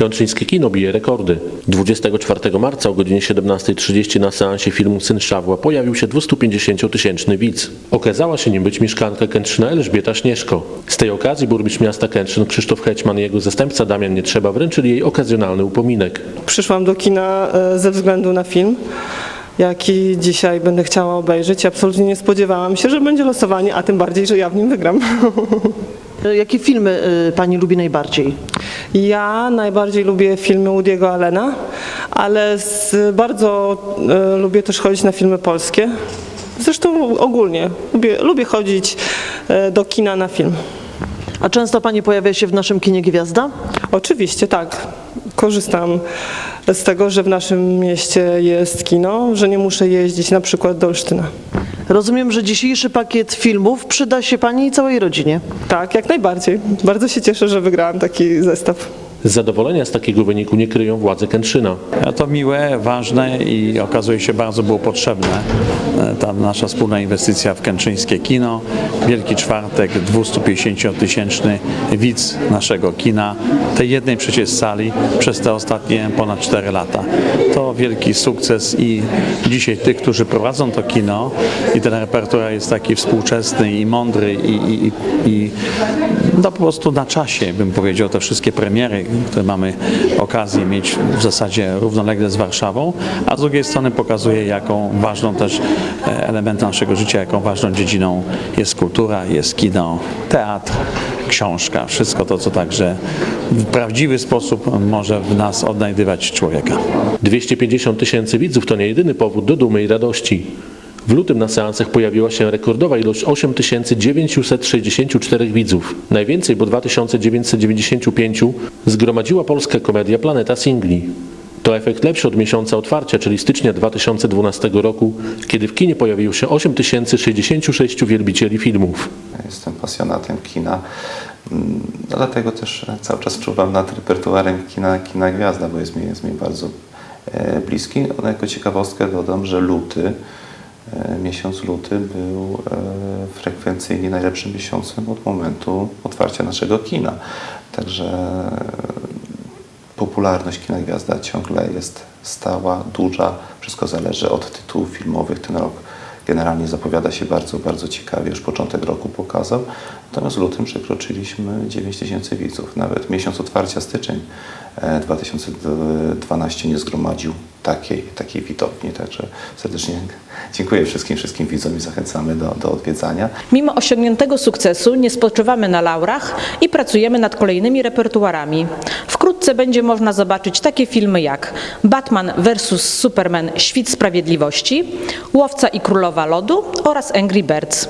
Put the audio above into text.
Kętrzyńskie kino bije rekordy. 24 marca o godzinie 17.30 na seansie filmu Syn Szawła pojawił się 250-tysięczny widz. Okazała się nim być mieszkanka Kętrzyna Elżbieta Śnieżko. Z tej okazji burmistrz miasta Kętrzyn Krzysztof Hetman i jego zastępca Damian Nietrzeba wręczyli jej okazjonalny upominek. Przyszłam do kina e, ze względu na film, jaki dzisiaj będę chciała obejrzeć. Absolutnie nie spodziewałam się, że będzie losowanie, a tym bardziej, że ja w nim wygram. Jakie filmy y, pani lubi najbardziej? Ja najbardziej lubię filmy Woody'ego Allena, ale z, bardzo e, lubię też chodzić na filmy polskie. Zresztą ogólnie lubię, lubię chodzić e, do kina na film. A często pani pojawia się w naszym kinie Gwiazda? Oczywiście tak. Korzystam z tego, że w naszym mieście jest kino, że nie muszę jeździć na przykład do Olsztyna. Rozumiem, że dzisiejszy pakiet filmów przyda się pani i całej rodzinie. Tak, jak najbardziej. Bardzo się cieszę, że wygrałam taki zestaw. Zadowolenia z takiego wyniku nie kryją władze Kętrzyna. To miłe, ważne i okazuje się bardzo było potrzebne. E, Ta nasza wspólna inwestycja w Kętrzyńskie Kino. Wielki czwartek, 250-tysięczny widz naszego kina, tej jednej przecież sali przez te ostatnie ponad 4 lata. To wielki sukces i dzisiaj tych, którzy prowadzą to kino i ten repertuar jest taki współczesny i mądry i, i, i, i no po prostu na czasie, bym powiedział, te wszystkie premiery, które mamy okazję mieć w zasadzie równolegle z Warszawą, a z drugiej strony pokazuje, jaką ważną też e, elementem naszego życia, jaką ważną dziedziną jest kultura, jest kino, teatr, książka, wszystko to, co także w prawdziwy sposób może w nas odnajdywać człowieka. 250 tysięcy widzów to nie jedyny powód do dumy i radości. W lutym na seansach pojawiła się rekordowa ilość 8964 widzów. Najwięcej, bo 2995 zgromadziła polska komedia Planeta Singli. To efekt lepszy od miesiąca otwarcia, czyli stycznia 2012 roku, kiedy w kinie pojawiło się 8066 wielbicieli filmów. Jestem pasjonatem kina, mm, dlatego też cały czas czuwam nad repertuarem kina, kina Gwiazda, bo jest mi, jest mi bardzo e, bliski. Jako ciekawostkę dodam, że luty, e, miesiąc luty był e, frekwencyjnie najlepszym miesiącem od momentu otwarcia naszego kina. Także popularność kina Gwiazda ciągle jest stała, duża. Wszystko zależy od tytułów filmowych. Ten rok generalnie zapowiada się bardzo, bardzo ciekawie. Już początek roku pokazał. Natomiast w lutym przekroczyliśmy 9 tysięcy widzów. Nawet miesiąc otwarcia styczeń e, 2012 nie zgromadził takiej, takiej widowni. Także serdecznie dziękuję wszystkim, wszystkim widzom i zachęcamy do, do odwiedzania. Mimo osiągniętego sukcesu nie spoczywamy na laurach i pracujemy nad kolejnymi repertuarami. Wkrótce będzie można zobaczyć takie filmy jak Batman vs Superman Świt Sprawiedliwości, Łowca i Królowa Lodu oraz Angry Birds.